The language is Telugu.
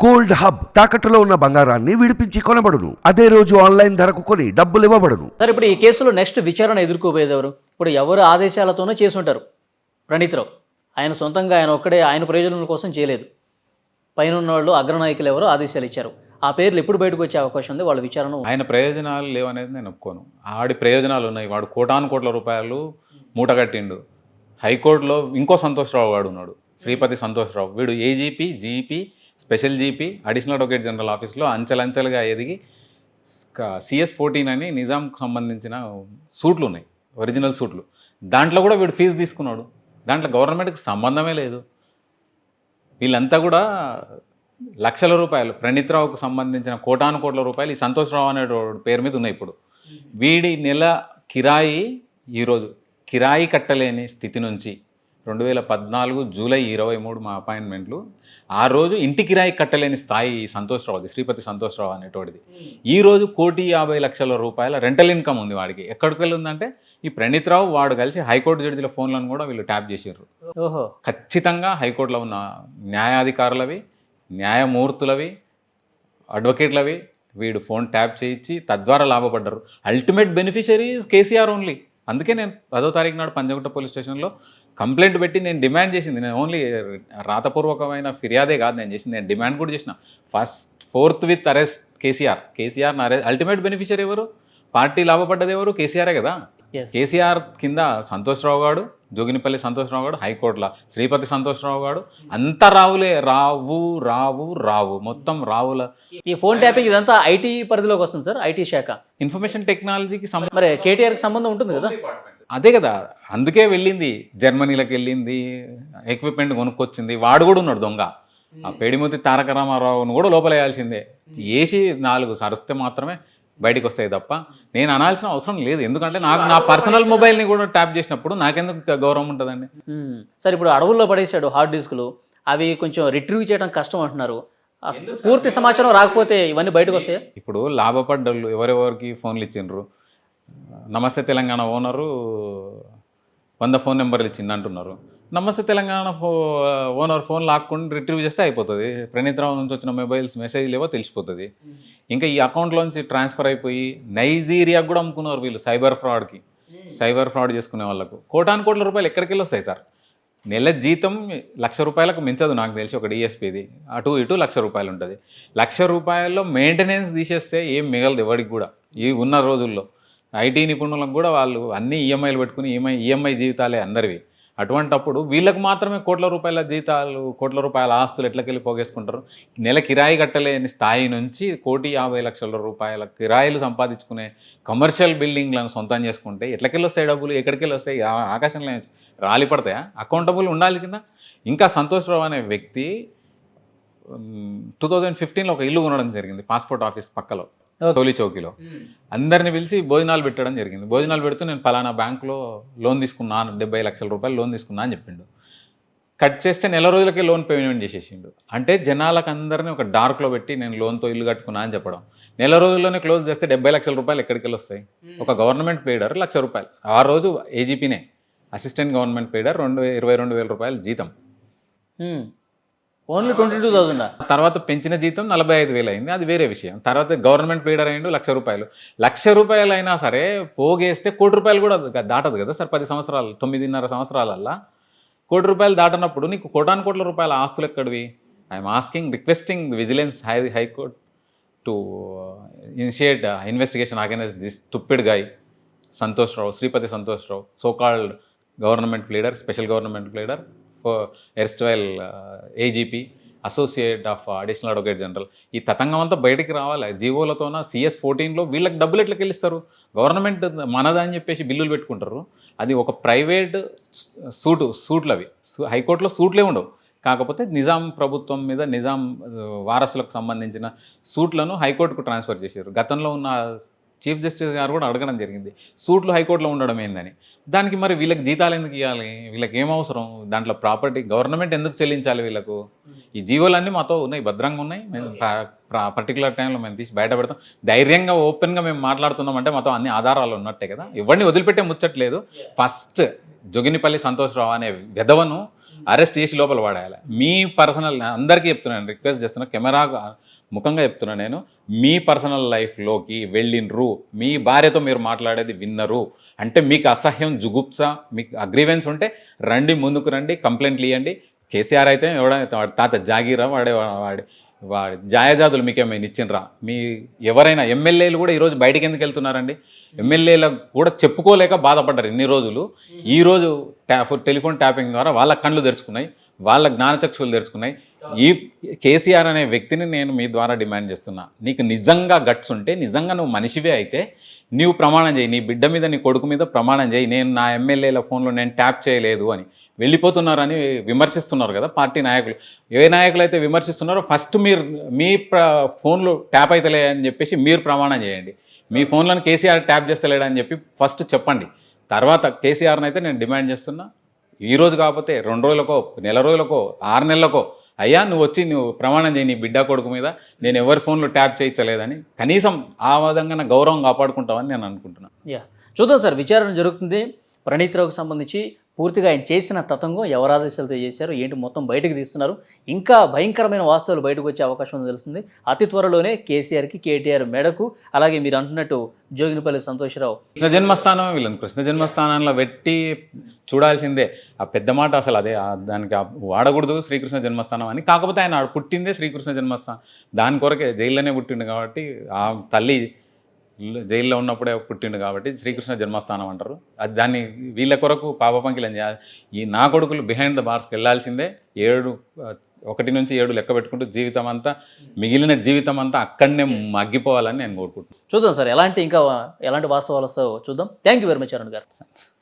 గోల్డ్ హబ్ తాకట్టులో ఉన్న బంగారాన్ని విడిపించి కొనబడును. అదే రోజు ఆన్లైన్ ధరకు కొని డబ్బులు ఇవ్వబడును. సార్ ఇప్పుడు ఈ కేసులో నెక్స్ట్ విచారణ ఎదుర్కోబోయేది ఎవరు? ఇప్పుడు ఎవరు ఆదేశాలతోనే చేసి ఉంటారు ప్రణీత్రావు ఆయన సొంతంగా ఆయన ఒక్కడే ఆయన ప్రయోజనం కోసం చేయలేదు. పైన వాళ్ళు అగ్రనాయకులు ఎవరో ఆదేశాలు ఇచ్చారు. ఆ పేర్లు ఎప్పుడు బయటకు వచ్చే అవకాశం ఉంది? వాళ్ళ విచారణ ఆయన ప్రయోజనాలు లేవనేది నేను ఒప్పుకోను. ఆడి ప్రయోజనాలు ఉన్నాయి. వాడు కోటాను కోట్ల రూపాయలు మూటగట్టిండు హైకోర్టులో ఇంకో సంతోష్రావు వాడు ఉన్నాడు. శ్రీపతి సంతోష్రావు. వీడు AGP GP special GP additional advocate general ఆఫీస్లో అంచెలంచెలుగా ఎదిగి సిఎస్ ఫోర్టీన్ అని నిజాంకు సంబంధించిన సూట్లు ఉన్నాయి ఒరిజినల్ సూట్లు. దాంట్లో కూడా వీడు ఫీజు తీసుకున్నాడు. దాంట్లో గవర్నమెంట్కి సంబంధమే లేదు. వీళ్ళంతా కూడా లక్షల రూపాయలు ప్రణీత్రావుకు సంబంధించిన కోటాను కోట్ల రూపాయలు ఈ సంతోష్రావు అనే పేరు మీద ఉన్నాయి ఇప్పుడు. వీడి నెల కిరాయి ఈరోజు కిరాయి కట్టలేని స్థితి నుంచి రెండు వేల పద్నాలుగు జూలై ఇరవై మూడు మా అపాయింట్మెంట్లు. ఆ రోజు ఇంటి కిరాయి కట్టలేని స్థాయి సంతోష్రావుది శ్రీపతి సంతోష్రావు అనేటువంటిది ఈ రోజు కోటి యాభై లక్షల రూపాయల రెంటల్ ఇన్కమ్ ఉంది వాడికి. ఎక్కడికి వెళ్ళి ఉందంటే ఈ ప్రణీత్రావు వాడు కలిసి హైకోర్టు జడ్జిల ఫోన్లను కూడా వీళ్ళు ట్యాప్ చేసారు ఓహో. ఖచ్చితంగా హైకోర్టులో ఉన్న న్యాయాధికారులవి న్యాయమూర్తులవి అడ్వకేట్లవి వీడు ఫోన్ ట్యాప్ చేయించి తద్వారా లాభపడ్డారు. Ultimate beneficiaries KCR only. అందుకే నేను పదో తారీఖు నాడు పంజగుట్ట పోలీస్ స్టేషన్లో కంప్లైంట్ పెట్టి నేను డిమాండ్ చేసింది. నేను ఓన్లీ రాతపూర్వకమైన ఫిర్యాదే కాదు నేను చేసింది. నేను డిమాండ్ కూడా చేసిన. First forthwith arrest KCR. KCR arrest ultimate beneficiary ఎవరు? పార్టీ లాభపడ్డది ఎవరు? కేసీఆరే కదా. Yes. కేసీఆర్ కింద సంతోష్రావు గారు జోగినిపల్లి సంతోష్రావు గారు హైకోర్టులో శ్రీపతి సంతోష్రావు గారు అంతా రావులే రావు రావు రావు. మొత్తం రావుల ఈ ఫోన్ ట్యాపింగ్ ఇదంతా ఐటీ పరిధిలోకి వస్తుంది సార్ ఐటీ శాఖ. ఇన్ఫర్మేషన్ టెక్నాలజీకి మరి కేటీఆర్కి సంబంధం ఉంటుంది కదా. అదే కదా అందుకే వెళ్ళింది. జర్మనీలోకి వెళ్ళింది ఎక్విప్మెంట్ కొనుక్కొచ్చింది. వాడు కూడా ఉన్నాడు దొంగ. ఆ పేడిమూతి తారక రామారావును కూడా లోపల వేయాల్సిందే వేసి నాలుగు సరిస్తే మాత్రమే బయటికి వస్తాయి తప్ప నేను అనాల్సిన అవసరం లేదు. ఎందుకంటే నాకు నా పర్సనల్ మొబైల్ని కూడా ట్యాప్ చేసినప్పుడు నాకెందుకు గౌరవం ఉంటుందండి. సార్ ఇప్పుడు అడవుల్లో పడేశాడు హార్డ్ డిస్కులు. అవి కొంచెం రిట్రీవ్ చేయడం కష్టం అంటున్నారు. పూర్తి సమాచారం రాకపోతే ఇవన్నీ బయటకు వస్తాయి? ఇప్పుడు లాభపడ్డోళ్ళు ఎవరెవరికి ఫోన్లు ఇచ్చిండ్రు? నమస్తే తెలంగాణ ఓనరు వంద ఫోన్ నెంబర్లు ఇచ్చింది అంటున్నారు. నమస్తే తెలంగాణ ఫో ఓనర్ ఫోన్ లాక్కుండా రిట్రీవ్ చేస్తే అయిపోతుంది. ప్రణీతరావు నుంచి వచ్చిన మొబైల్స్ మెసేజ్ లేవో తెలిసిపోతుంది. ఇంకా ఈ అకౌంట్లోంచి ట్రాన్స్ఫర్ అయిపోయి నైజీరియాకు కూడా అమ్ముకున్నారు వీళ్ళు సైబర్ ఫ్రాడ్కి. సైబర్ ఫ్రాడ్ చేసుకునే వాళ్ళకు. కోటాను కోట్ల రూపాయలు ఎక్కడికి వెళ్ళి వస్తాయి సార్? నెల జీతం లక్ష రూపాయలకు మించదు నాకు తెలిసి ఒక డిఎస్పీది అటు ఇటు లక్ష రూపాయలు ఉంటుంది. లక్ష రూపాయల్లో మెయింటెనెన్స్ తీసేస్తే ఏం మిగలదు ఎవరికి కూడా. ఈ ఉన్న రోజుల్లో. ఐటీ నిపుణులకు కూడా వాళ్ళు అన్ని ఈఎంఐలు పెట్టుకుని ఈఎంఐ ఈఎంఐ జీవితాలే అందరివి. అటువంటప్పుడు వీళ్ళకు మాత్రమే కోట్ల రూపాయల జీతాలు కోట్ల రూపాయల ఆస్తులు ఎట్లకెళ్ళి పోగేసుకుంటారు? నెల కిరాయి కట్టలేని స్థాయి నుంచి కోటి యాభై లక్షల రూపాయల కిరాయిలు సంపాదించుకునే కమర్షియల్ బిల్డింగ్లను సొంతం చేసుకుంటే ఎట్లకెళ్ళి వస్తాయి డబ్బులు? ఎక్కడికెళ్ళి వస్తాయి? ఆకాశంలో రాలి పడతాయా అకౌంటబుల్ ఉండాలి కింద? ఇంకా సంతోషరావు అనే వ్యక్తి టూ థౌజండ్ ఫిఫ్టీన్లో ఒక ఇల్లు కొనడం జరిగింది పాస్పోర్ట్ ఆఫీస్ పక్కలో. టోలీ చౌకీలో. అందరిని పిలిచి భోజనాలు పెట్టడం జరిగింది. భోజనాలు పెడుతూ నేను పలానా బ్యాంకులో లోన్ తీసుకున్నాను డెబ్బై లక్షల రూపాయలు లోన్ తీసుకున్నా అని చెప్పిండు. కట్ చేస్తే నెల రోజులకే లోన్ పేమెంట్ చేసేసిండు. అంటే జనాలకు అందరినీ ఒక డార్క్లో పెట్టి నేను లోన్తో ఇల్లు కట్టుకున్నా అని చెప్పడం. నెల రోజుల్లోనే క్లోజ్ చేస్తే డెబ్బై లక్షల రూపాయలు ఎక్కడికి వస్తాయి ఒక గవర్నమెంట్ పేడర్ లక్ష రూపాయలు. ఆ రోజు ఏజీపీనే అసిస్టెంట్ గవర్నమెంట్ పేడర్ రెండు ఇరవై రెండు వేల రూపాయలు జీతం. Only twenty two thousand? తర్వాత పెంచిన జీతం నలభై ఐదు వేలు అయింది. అది వేరే విషయం. తర్వాత గవర్నమెంట్ పేడర్ అయ్యిండు లక్ష రూపాయలు. లక్ష రూపాయలు అయినా సరే పోగేస్తే కోటి రూపాయలు కూడా దాటదు కదా సార్ పది సంవత్సరాలు తొమ్మిదిన్నర సంవత్సరాలల్లా? కోటి రూపాయలు దాటనప్పుడు నీకు కోటాను కోట్ల రూపాయల ఆస్తులు ఎక్కడివి? I'm asking requesting vigilance high high court to initiate investigation organize this stupid guy Santosh Rao Sripathi Santosh Rao so called government leader special government leader erstwhile AGP associate of additional advocate general ఈ తతంగం అంతా బయటికి రావాలి. జీవోలతోన సిఎస్ ఫోర్టీన్లో వీళ్ళకి డబ్బులు ఎట్లా వెళ్ళిస్తారు గవర్నమెంట్ మనదని చెప్పేసి బిల్లులు పెట్టుకుంటారు. అది ఒక ప్రైవేట్ సూటు సూట్లు అవి హైకోర్టులో సూట్లే ఉండవు. కాకపోతే నిజాం ప్రభుత్వం మీద నిజాం వారసులకు సంబంధించిన సూట్లను హైకోర్టుకు ట్రాన్స్ఫర్ చేశారు గతంలో ఉన్న చీఫ్ జస్టిస్ గారు కూడా అడగడం జరిగింది. సూట్లు హైకోర్టులో ఉండడం ఏందని. దానికి మరి వీళ్ళకి జీతాలు ఎందుకు ఇవ్వాలి? వీళ్ళకి ఏం అవసరం? దాంట్లో ప్రాపర్టీ గవర్నమెంట్ ఎందుకు చెల్లించాలి వీళ్ళకు? ఈ జీవోలన్నీ మాతో ఉన్నాయి భద్రంగా ఉన్నాయి. మేము పర్టికులర్ టైంలో మేము తీసి బయట పెడతాం. ధైర్యంగా ఓపెన్గా మేము మాట్లాడుతున్నామంటే మాతో అన్ని ఆధారాలు ఉన్నట్టే కదా? ఎవరిని వదిలిపెట్టే ముచ్చట్లేదు. ఫస్ట్ జొగినిపల్లి సంతోషరావు అనే విధవను అరెస్ట్ చేసి లోపల పడేయాలి మీ పర్సనల్ అందరికీ చెప్తున్నాను రిక్వెస్ట్ చేస్తున్నా కెమెరా ముఖంగా చెప్తున్నా నేను మీ పర్సనల్ లైఫ్లోకి వెళ్ళినరు మీ భార్యతో మీరు మాట్లాడేది విన్నరు అంటే మీకు అసహ్యం జుగుప్స మీకు అగ్రివెన్స్ ఉంటే రండి ముందుకు రండి కంప్లైంట్లు ఇవ్వండి కేసీఆర్ అయితే ఎవడ తాత జాగీరా వాడే వాడి వాడి జాయజాదులు మీకేమైనా ఇచ్చిండ్రా. మీ ఎవరైనా ఎమ్మెల్యేలు కూడా ఈరోజు బయటికి ఎందుకు వెళ్తున్నారండి? ఎమ్మెల్యేలకు కూడా చెప్పుకోలేక బాధపడ్డారు ఇన్ని రోజులు. ఈరోజు ట్యా టెలిఫోన్ ట్యాపింగ్ ద్వారా వాళ్ళ కళ్ళు తెరుచుకున్నాయి వాళ్ళ జ్ఞానచక్షులు తెరుచుకున్నాయి. ఈ కేసీఆర్ అనే వ్యక్తిని నేను మీ ద్వారా డిమాండ్ చేస్తున్నా. నీకు నిజంగా గట్స్ ఉంటే నిజంగా నువ్వు మనిషివే అయితే నీవు ప్రమాణం చేయి. నీ బిడ్డ మీద నీ కొడుకు మీద ప్రమాణం చేయి. నేను నా ఎమ్మెల్యేల ఫోన్లో నేను ట్యాప్ చేయలేదు అని. వెళ్ళిపోతున్నారని విమర్శిస్తున్నారు కదా పార్టీ నాయకులు. ఏ నాయకులు అయితే విమర్శిస్తున్నారో ఫస్ట్ మీరు మీ ప్ర ఫోన్లు ట్యాప్ అవుతలే అని చెప్పేసి మీరు ప్రమాణం చేయండి. మీ ఫోన్లను కేసీఆర్ ట్యాప్ చేస్తలేడని చెప్పి ఫస్ట్ చెప్పండి. తర్వాత కేసీఆర్ని అయితే నేను డిమాండ్ చేస్తున్నా. ఈ రోజు కాకపోతే రెండు రోజులకో నెల రోజులకో ఆరు నెలలకో అయ్యా నువ్వు వచ్చి నువ్వు ప్రమాణం చేయి నీ బిడ్డ కొడుకు మీద. నేను ఎవరి ఫోన్లో ట్యాప్ చేయించలేదని. కనీసం ఆ విధంగా నా గౌరవం కాపాడుకుంటామని నేను అనుకుంటున్నాను యా. చూద్దాం సార్ విచారణ జరుగుతుంది. ప్రణీత్రావుకు సంబంధించి పూర్తిగా ఆయన చేసిన తతంగం ఎవరాదేశాలతో చేశారు ఏంటి మొత్తం బయటకు తీస్తున్నారు? ఇంకా భయంకరమైన వాస్తవాలు బయటకు వచ్చే అవకాశం ఉందని తెలుస్తుంది. అతి త్వరలోనే కేసీఆర్కి కేటీఆర్ మెడకు అలాగే మీరు అంటున్నట్టు జోగినపల్లి సంతోషరావు. కృష్ణ జన్మస్థానం వీళ్ళని. కృష్ణ జన్మస్థానంలో పెట్టి చూడాల్సిందే. ఆ పెద్ద మాట అసలు అదే. దానికి వాడకూడదు శ్రీకృష్ణ జన్మస్థానం అని. కాకపోతే ఆయన ఆడ పుట్టిందే శ్రీకృష్ణ జన్మస్థానం. దాని కొరకే జైల్లోనే పుట్టిండు కాబట్టి ఆ తల్లి జైల్లో ఉన్నప్పుడే పుట్టిండు కాబట్టి శ్రీకృష్ణ జన్మస్థానం అంటారు. అది దాన్ని వీళ్ళ కొరకు పాప పంకిలం చేయాలి ఈ నా కొడుకులు బిహైండ్ ద బార్స్కి వెళ్ళాల్సిందే ఏడు ఒకటి నుంచి ఏడు లెక్క పెట్టుకుంటూ జీవితం అంతా మిగిలిన జీవితం అంతా అక్కడనే మగ్గిపోవాలని నేను కోరుకుంటున్నాను. చూద్దాం సార్ ఎలాంటి ఇంకా ఎలాంటి వాస్తవాలు వస్తాయో చూద్దాం. Thank you very much Arun garu.